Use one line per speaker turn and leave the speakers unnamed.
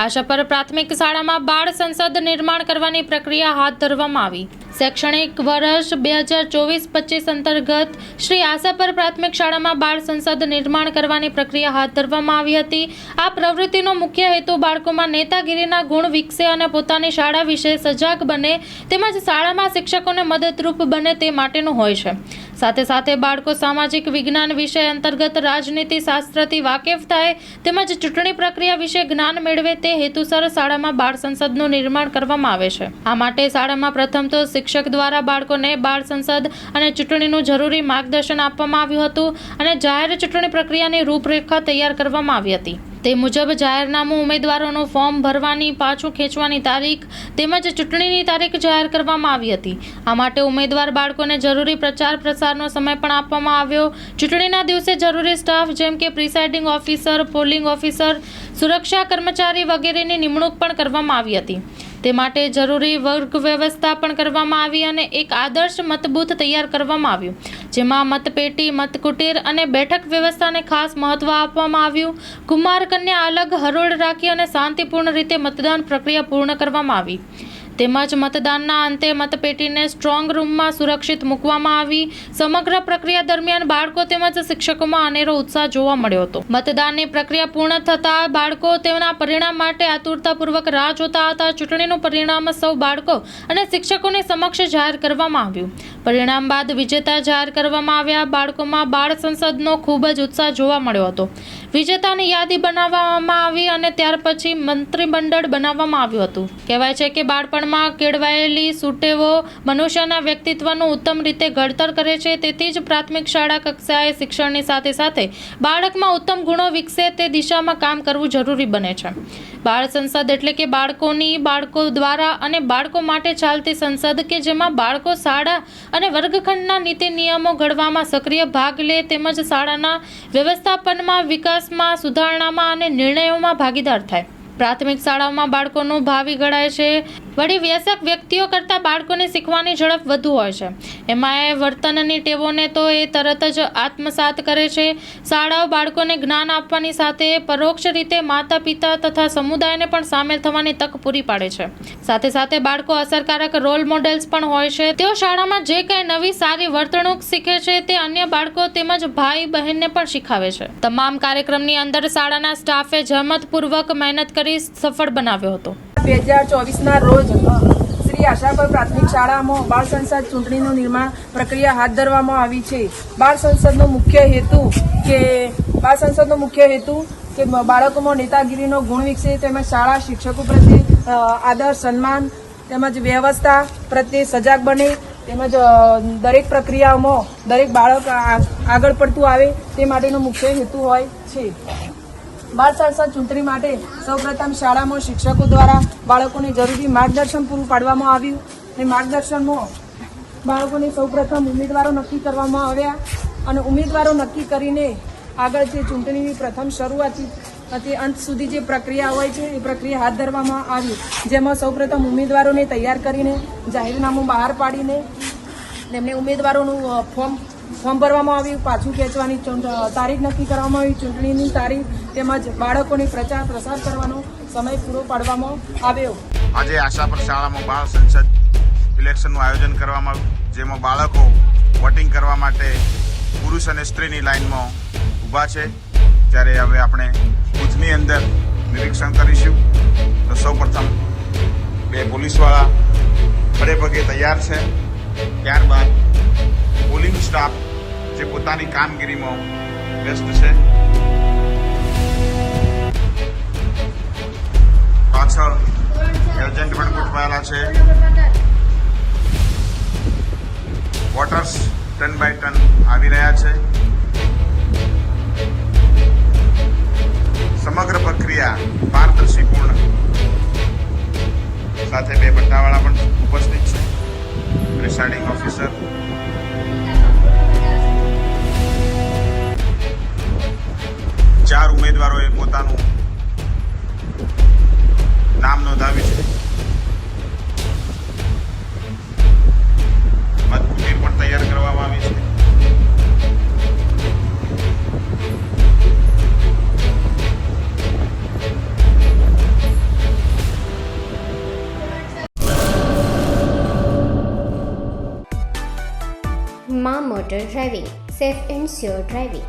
આશાપર પ્રાથમિક શાળામાં બાળ સંસદ નિર્માણ કરવાની પ્રક્રિયા હાથ ધરવામાં આવી. શૈક્ષણિક વર્ષ બે હજાર ચોવીસ પચીસ અંતર્ગત શ્રી આશાપર પ્રાથમિક શાળામાં બાળ સંસદ નિર્માણ કરવાની પ્રક્રિયા હાથ ધરવામાં આવી હતી. આ પ્રવૃત્તિનો મુખ્ય હેતુ બાળકોમાં નેતાગીરીના ગુણ વિકસે અને પોતાની શાળા વિશે સજાગ બને તેમજ શાળામાં શિક્ષકોને મદદરૂપ બને તે માટેનું હોય છે. સાથે સાથે બાળકો સામાજિક વિજ્ઞાન વિષય અંતર્ગત રાજનીતિ શાસ્ત્રથી વાકેફ થાય તેમજ ચૂંટણી પ્રક્રિયા વિશે જ્ઞાન મેળવે તે હેતુસર શાળામાં બાળ સંસદનું નિર્માણ કરવામાં આવે છે. આ માટે શાળામાં પ્રથમ તો શિક્ષક દ્વારા બાળકોને બાળ સંસદ અને ચૂંટણીનું જરૂરી માર્ગદર્શન આપવામાં આવ્યું હતું અને જાહેર ચૂંટણી પ્રક્રિયાની રૂપરેખા તૈયાર કરવામાં આવી હતી. તે મુજબ જાહેરનામું ઉમેદવારોનું ફોર્મ ભરવાની, પાછું ખેંચવાની તારીખ તેમજ ચૂંટણીની તારીખ જાહેર કરવામાં આવી હતી. આ માટે ઉમેદવાર બાળકોને જરૂરી પ્રચાર પ્રસારનો સમય પણ આપવામાં આવ્યો. ચૂંટણીના દિવસે જરૂરી સ્ટાફ જેમ કે પ્રિસાઇડિંગ ઓફિસર, પોલિંગ ઓફિસર, સુરક્ષા કર્મચારી વગેરેની નિમણૂક પણ કરવામાં આવી હતી. તે માટે જરૂરી વર્ગ વ્યવસ્થા પણ કરવામાં આવી અને એક આદર્શ મતબૂથ તૈયાર કરવામાં આવ્યું, જેમાં મતપેટી, મતકુટીર અને બેઠક વ્યવસ્થાને ખાસ મહત્વ આપવામાં આવ્યું. કુમાર કન્યા અલગ હરોળ રાખી અને શાંતિપૂર્ણ રીતે મતદાન પ્રક્રિયા પૂર્ણ કરવામાં આવી. તેમજ મતદાનના અંતે મતપેટીને સ્ટ્રોંગ રૂમમાં સુરક્ષિત મૂકવામાં આવી. સમગ્ર પ્રક્રિયા દરમિયાન બાળકો તેમજ શિક્ષકોમાં અનેરો ઉત્સાહ જોવા મળ્યો હતો. મતદાનની પ્રક્રિયા પૂર્ણ થતાં બાળકો તેમના પરિણામ માટે આતુરતાપૂર્વક રાહ જોતા હતા. ચૂંટણીનું પરિણામ સૌ બાળકો અને શિક્ષકોની સમક્ષ જાહેર કરવામાં આવ્યું. પરિણામ બાદ વિજેતા જાહેર કરવામાં આવ્યા. બાળકોમાં બાળ સંસદનો ખૂબ જ ઉત્સાહ જોવા મળ્યો હતો. વિજેતાની યાદી બનાવવામાં આવી અને ત્યાર પછી મંત્રીમંડળ બનાવવામાં આવ્યું હતું. કહેવાય છે કે બાળપણમાં કેળવાયેલી સુટેવો મનુષ્યના વ્યક્તિત્વનું ઉત્તમ રીતે ઘડતર કરે છે, તેથી જ પ્રાથમિક શાળા કક્ષાએ શિક્ષણની સાથે સાથે બાળકમાં ઉત્તમ ગુણો વિકસે તે દિશામાં કામ કરવું જરૂરી બને છે. બાળ સંસદ એટલે કે બાળકોની બાળકો દ્વારા અને બાળકો માટે ચાલતી સંસદ કે જેમાં બાળકો શાળા અને વર્ગખંડના નીતિ નિયમો ઘડવામાં સક્રિય ભાગ લે તેમજ શાળાના વ્યવસ્થાપનમાં, વિકાસમાં, સુધારણામાં અને નિર્ણયોમાં ભાગીદાર થાય. પ્રાથમિક શાળાઓમાં બાળકોનું ભાવિ ઘડાય છે. વળી વ્યસક વ્યક્તિઓ કરતાં બાળકોને શીખવાની ઝડપ વધુ હોય છે. એમાં એ વર્તનની ટેવોને તો એ તરત જ આત્મસાત કરે છે. શાળાઓ બાળકોને જ્ઞાન આપવાની સાથે પરોક્ષ રીતે માતા પિતા તથા સમુદાયને પણ સામેલ થવાની તક પૂરી પાડે છે. સાથે સાથે બાળકો અસરકારક રોલ મોડેલ્સ પણ હોય છે. તેઓ શાળામાં જે કંઈ નવી સારી વર્તણૂક શીખે છે તે અન્ય બાળકો તેમજ ભાઈ બહેનને પણ શીખાવે છે. તમામ કાર્યક્રમની અંદર શાળાના સ્ટાફે જહેમતપૂર્વક મહેનત કરી સફળ બનાવ્યો હતો.
બે હજાર ચોવીસના રોજ શ્રી આશાપર પ્રાથમિક શાળામાં બાળ સંસદ ચૂંટણીનું નિર્માણ પ્રક્રિયા હાથ ધરવામાં આવી છે. બાળ સંસદનો મુખ્ય હેતુ કે બાળ સંસદનો મુખ્ય હેતુ કે બાળકોમાં નેતાગીરીનો ગુણ વિકસે, તેમજ શાળા શિક્ષકો પ્રત્યે આદર, સન્માન, તેમજ વ્યવસ્થા પ્રત્યે સજાગ બને, તેમજ દરેક પ્રક્રિયાઓમાં દરેક બાળક આગળ પડતું આવે તે માટેનો મુખ્ય હેતુ હોય છે. બાળ સંસદ ચૂંટણી માટે સૌપ્રથમ શાળામાં શિક્ષકો દ્વારા બાળકોને જરૂરી માર્ગદર્શન પૂરું પાડવામાં આવ્યું અને માર્ગદર્શનમાં બાળકોને સૌપ્રથમ ઉમેદવારો નક્કી કરવામાં આવ્યા અને ઉમેદવારો નક્કી કરીને આગળ જે ચૂંટણીની પ્રથમ શરૂઆતથી તે અંત સુધી જે પ્રક્રિયા હોય છે, એ પ્રક્રિયા હાથ ધરવામાં આવી. જેમાં સૌપ્રથમ ઉમેદવારોને તૈયાર કરીને જાહેરનામું બહાર પાડીને તેમને ઉમેદવારોનું ફોર્મ ફોર્મ ભરવામાં આવ્યું પાછું ખેંચવાની તારીખ નક્કી કરવામાં આવી, ચૂંટણીની તારીખ તેમજ બાળકોને પ્રચાર પ્રસાર કરવાનો સમય પૂરો પાડવામાં આવ્યો.
આજે આશાપર શાળામાં બાળ સંસદ ઇલેક્શનનું આયોજન કરવામાં આવ્યું, જેમાં બાળકો વોટિંગ કરવા માટે પુરુષ અને સ્ત્રીની લાઇનમાં ઊભા છે. ત્યારે હવે આપણે બૂથની અંદર નિરીક્ષણ કરીશું. તો સૌપ્રથમ બે પોલીસવાળા ખડે પગે તૈયાર છે. ત્યારબાદ પોલિંગ સ્ટાફ જે પોતાની કામગીરીમાં વ્યસ્ત છે. પાછળ એજન્ટ પણ ગોઠવાયેલા છે. વોટર્સ ટન બાય ટન આવી રહ્યા છે. સમગ્ર પ્રક્રિયા પારદર્શીપૂર્ણ. સાથે બે પટ્ટાવાળા પણ ઉપસ્થિત છે. પ્રિસાઇડિંગ ઓફિસર ચાર ઉમેદવારોએ પોતાનું નામ નોંધાવ્યું છે. મતકુટીર પણ તૈયાર કરવામાં આવી છે.
માં motor driving, safe and sure driving.